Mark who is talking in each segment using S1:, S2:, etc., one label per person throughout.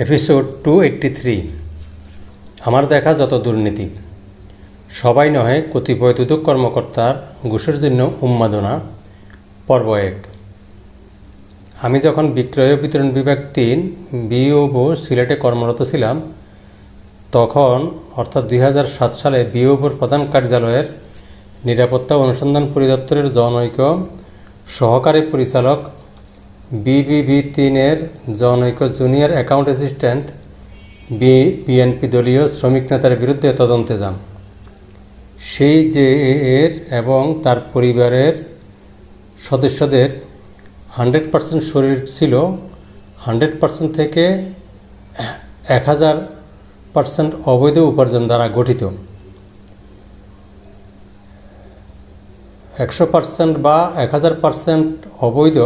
S1: Episode two eighty three আমার দেখা যত দুর্নীতি, সবাই নহে কতিপয় দুদক কর্মকর্তার ঘুষের জন্য উন্মাদনা, পর্ব এক। আমি যখন বিক্রয় বিতরণ বিভাগ তিন বিওবো সিলেটে কর্মরত ছিলাম, তখন, অর্থাৎ দুই সাত সালে বিওবোর প্রধান কার্যালয়ের নিরাপত্তা অনুসন্ধান পরিদপ্তরের জনৈক, সহকারী পরিচালক বিবিবি তিনের জনৈক junior account assistant B BNP দলীয় শ্রমিক নেতার বিরুদ্ধে তদন্তে যান। সেই যে এর এবং তার পরিবারের সদস্যদের হান্ড্রেড পার্সেন্ট শরীর ছিল, হান্ড্রেড পার্সেন্ট থেকে এক হাজার পার্সেন্ট অবৈধ উপার্জন দ্বারা গঠিত। একশো পার্সেন্ট বা এক হাজার পার্সেন্ট অবৈধ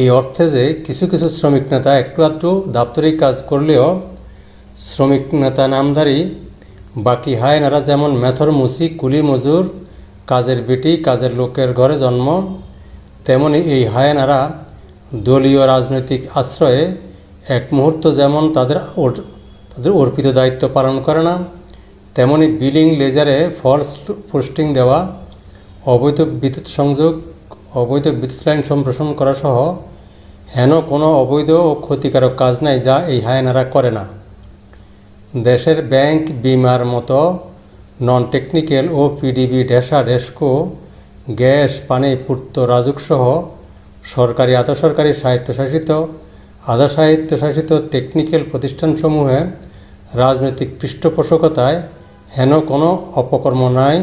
S1: এই অর্থে যে কিছু কিছু শ্রমিক নেতা একটু আধটু দাপ্তরিক কাজ করলেও শ্রমিক নেতা নামধারী, বাকি হায়নারা যেমন মেথর মুসি কুলি মজুর, কাজের বেটি, কাজের লোকের ঘরে জন্ম, তেমনি এই হায়নারা দলীয় রাজনৈতিক আশ্রয়ে এক মুহূর্ত যেমন তাদের তাদের অর্পিত দায়িত্ব পালন করে না, তেমনি বিলিং লেজারে ফলস পোস্টিং দেওয়া, অবৈধ বিদ্যুৎ সংযোগ অবৈধ বিদ্যুৎ লাইন সম্প্রসারণ করা সহ হেন কোনো অবৈধ ও ক্ষতিকারক কাজ নাই যা এই হায়নারা করে না। দেশের ব্যাংক বিমার মতো নন টেকনিক্যাল ও পিডিবি ঢেসা ডেস্কো, গ্যাস, পানি পূর্ত রাজুকসহ সরকারি আধা সরকারি স্বায়ত্তশাসিত আধা টেকনিক্যাল প্রতিষ্ঠানসমূহে রাজনৈতিক পৃষ্ঠপোষকতায় হেন কোনো অপকর্ম নাই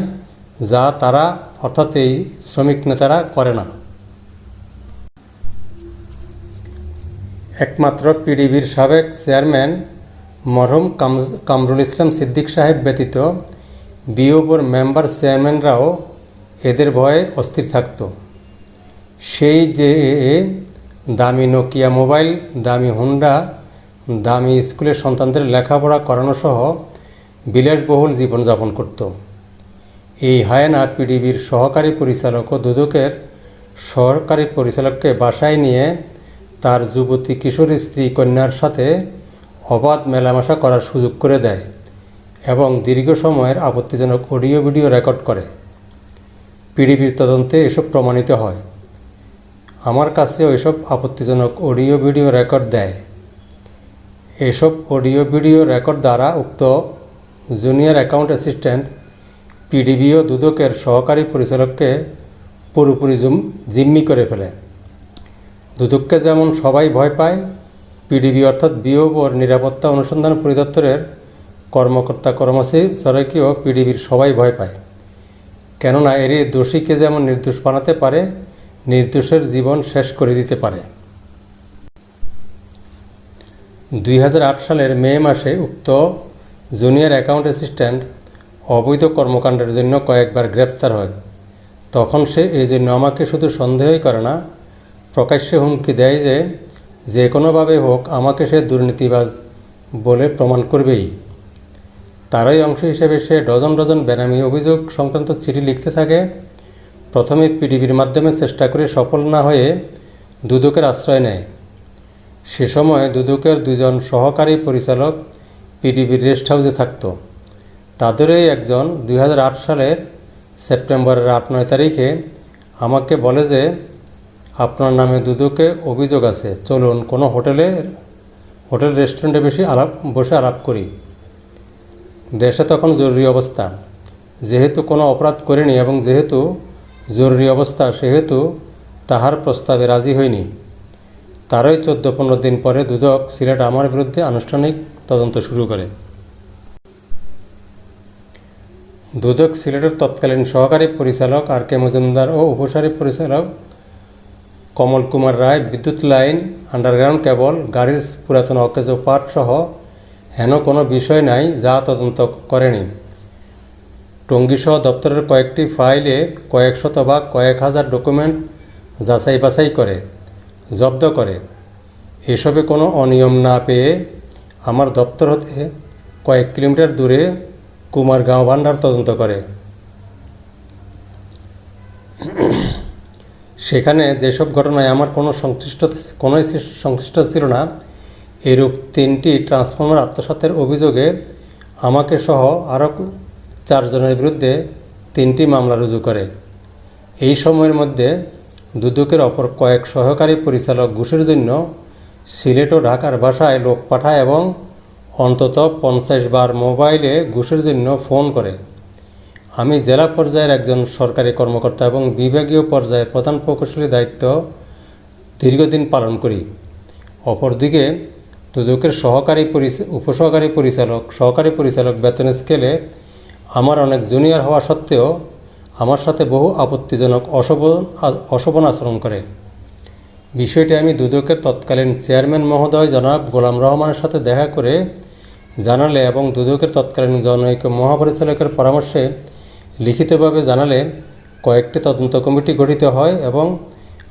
S1: যা তারা অর্থাৎ এই শ্রমিক নেতারা করে না। একমাত্র পিডিবির সাবেক চেয়ারম্যান মরহুম কামরুল ইসলাম সিদ্দিক সাহেব ব্যতীত বিওবোর মেম্বার চেয়ারম্যানরাও এদের ভয়ে অস্থির থাকত। সেই যে দামি নোকিয়া মোবাইল, দামি হুন্ডা, দামি স্কুলের সন্তানদের লেখাপড়া করানো সহ বিলাসবহুল জীবনযাপন করত। এই হায়না পিডিবির সহকারী পরিচালক ও দুদকের সহকারী পরিচালককে বাসায় নিয়ে তার যুবতী কিশোরী স্ত্রী কন্যার সাথে অবাধ মেলামেশা করার সুযোগ করে দেয় এবং দীর্ঘ সময়ের আপত্তিজনক অডিও ভিডিও রেকর্ড করে। পিডিবির তদন্তে এসব প্রমাণিত হয়। আমার কাছেও এসব আপত্তিজনক অডিও ভিডিও রেকর্ড দেয়। এসব অডিও ভিডিও রেকর্ড দ্বারা উক্ত জুনিয়র অ্যাকাউন্ট অ্যাসিস্ট্যান্ট পিডিবি ও দুদকের সহকারী পরিচালককে পুরোপুরি জুম জিম্মি করে ফেলে। দুদককে যেমন সবাই ভয় পায়, পিডিবি অর্থাৎ বিওবোর নিরাপত্তা অনুসন্ধান পরিদপ্তরের কর্মকর্তা কর্মচারী সরকিও পিডিবির সবাই ভয় পায়। কেননা এর দোষীকে যেমন নির্দোষ বানাতে পারে, নির্দোষের জীবন শেষ করে দিতে পারে। দুই হাজার আট সালের মে মাসে উক্ত জুনিয়র অ্যাকাউন্ট অ্যাসিস্ট্যান্ট অবৈধ কর্মকাণ্ডের জন্য কয়েকবার গ্রেপ্তার হয়। তখন সে এই জন্য আমাকে শুধু সন্দেহই করে না, প্রকাশ্যে হুমকি দেয় যে যে কোনোভাবে হোক আমাকে সে দুর্নীতিবাজ বলে প্রমাণ করবেই। তারই অংশ হিসেবে সে ডজন ডজন বেনামি অভিযোগ সংক্রান্ত চিঠি লিখতে থাকে। প্রথমে পিডিবির মাধ্যমে চেষ্টা করে সফল না হয়ে দুদকের আশ্রয় নেয়। সে সময় দুদকের দুজন সহকারী পরিচালক পিডিবির রেস্ট হাউসে থাকতো। তাদেরই একজন দু হাজার আট সালের সেপ্টেম্বরের আট, নয় তারিখে আমাকে বলে যে, আপনার নামে দুদকে অভিযোগ আছে, চলুন কোনো হোটেলে, হোটেল রেস্টুরেন্টে বেশি আলাপ, বসে আলাপ করি। দেশে তখন জরুরি অবস্থা। যেহেতু কোনো অপরাধ করিনি এবং যেহেতু জরুরি অবস্থা, সেহেতু তাহার প্রস্তাবে রাজি হয়নি তারই চোদ্দ পনেরো দিন পরে দুদক সিলেট আমার বিরুদ্ধে আনুষ্ঠানিক তদন্ত শুরু করে। দুদক সিলেটের তৎকালীন সহকারী পরিচালক আর কে মজুমদার ও উপসারী পরিচালক কমল কুমার রায় বিদ্যুৎ লাইন আন্ডারগ্রাউন্ড কেবল গাড়ির পুরাতন অকেজ পার্ট সহ হেন কোনো বিষয় নাই যা তদন্ত করেনি। টঙ্গীসহ দপ্তরের কয়েকটি ফাইলে কয়েক শত বা কয়েক হাজার ডকুমেন্ট যাচাই বাছাই করে, জব্দ করে। এসবে কোনো অনিয়ম না পেয়ে আমার দপ্তর হতে কয়েক কিলোমিটার দূরে কুমারগাঁও ভান্ডার তদন্ত করে। সেখানে যেসব ঘটনায় আমার কোনো সংশ্লিষ্ট, কোনোই সংশ্লিষ্ট ছিল না, এরূপ তিনটি ট্রান্সফর্মার আত্মসাতের অভিযোগে আমাকে সহ আরও চারজনের বিরুদ্ধে তিনটি মামলা রুজু করে। এই সময়ের মধ্যে দুদকের অপর কয়েক সহকারী পরিচালক ঘুষের জন্য সিলেট ও ঢাকার ভাষায় লোক পাঠায় এবং অন্তত পঞ্চাশ বার মোবাইলে ঘুষের জন্য ফোন করে। আমি জেলা পর্যায়ের একজন সরকারি কর্মকর্তা এবং বিভাগীয় পর্যায়ে প্রধান প্রকৌশলী দায়িত্ব দীর্ঘদিন পালন করি। অপরদিকে দুদকের সহকারী উপসহকারী পরিচালক, সহকারী পরিচালক বেতন স্কেলে আমার অনেক জুনিয়র হওয়া সত্ত্বেও আমার সাথে বহু আপত্তিজনক অশোভন অশোভন আচরণ করে। বিষয়টি আমি দুদকের তৎকালীন চেয়ারম্যান মহোদয় জনাব গোলাম রহমানের সাথে দেখা করে জানালে এবং দুদকের তৎকালীন জনৈক মহাপরিচালকের পরামর্শে লিখিতভাবে জানালে কয়েকটি তদন্ত কমিটি গঠিত হয় এবং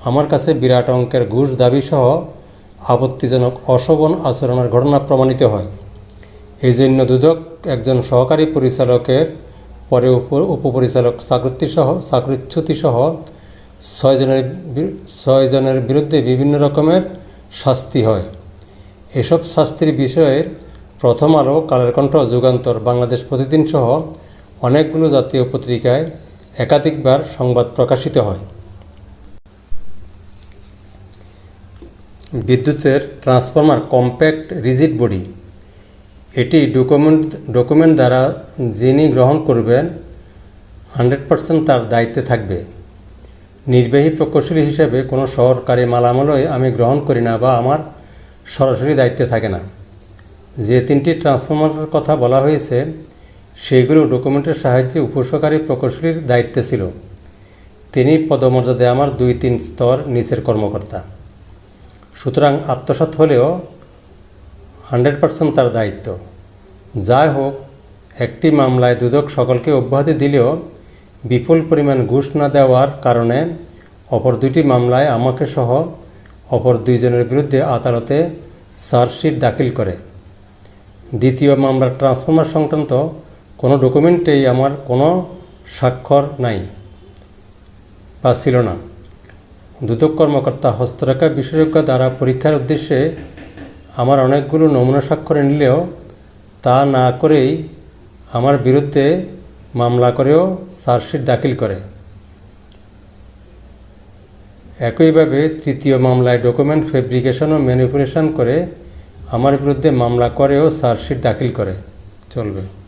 S1: আমার কাছে বিরাট অঙ্কের ঘুষ দাবিসহ আপত্তিজনক অশোভন আচরণের ঘটনা প্রমাণিত হয়। এই জন্য দুদক একজন সহকারী পরিচালকের, পরে উপ, উপপরিচালক চাকরিসহ চাকরিচ্যুতিসহ ছয়জনের ছয়জনের বিরুদ্ধে বিভিন্ন রকমের শাস্তি হয়। এসব শাস্তির বিষয়ে প্রথম আলো, কালের কণ্ঠ, যুগান্তর, বাংলাদেশ প্রতিদিন সহ অনেকগুলো জাতীয় পত্রিকায় একাধিকবার সংবাদ প্রকাশিত হয়। বিদ্যুতের ট্রান্সফর্মার কম্প্যাক্ট, রিজিড বডি। এটি ডকুমেন্ট ডকুমেন্ট দ্বারা যিনি গ্রহণ করবেন, হান্ড্রেড পার্সেন্ট তার দায়িত্বে থাকবে। নির্বাহী প্রকৌশলী হিসেবে কোনো সরকারি মালামালই আমি গ্রহণ করি না বা আমার সরাসরি দায়িত্বে থাকে না। যে তিনটি ট্রান্সফরমারের কথা বলা হয়েছে, সেগুলো ডকুমেন্টের সাহায্যে উপসহকারী প্রকৌশলীর দায়িত্বে ছিল। তিনি পদমর্যাদায় আমার দুই তিন স্তর নিচের কর্মকর্তা। সুতরাং আত্মসাৎ হলেও হান্ড্রেড পার্সেন্ট তার দায়িত্ব। যাই হোক, একটি মামলায় দুদক সকলকে অব্যাহতি দিলেও বিপুল পরিমাণ ঘুষ না দেওয়ার কারণে অপর দুইটি মামলায় আমাকে সহ অপর দুইজনের বিরুদ্ধে আদালতে চার্জশিট দাখিল করে। দ্বিতীয় মামলার ট্রান্সফর্মার সংক্রান্ত কোনো ডকুমেন্টেই আমার কোনো স্বাক্ষর নাই বা ছিল না। দুদক কর্মকর্তা হস্তরেখা বিশেষজ্ঞ দ্বারা পরীক্ষার উদ্দেশ্যে আমার অনেকগুলো নমুনা স্বাক্ষরে নিলেও তা না করেই আমার বিরুদ্ধে মামলা করেও চার্জশিট দাখিল করে। একইভাবে তৃতীয় মামলায় ডকুমেন্ট ফেব্রিকেশন ও ম্যানিপুলেশন করে আমার বিরুদ্ধে মামলা করেও চার্জশিট দাখিল করে। চলবে।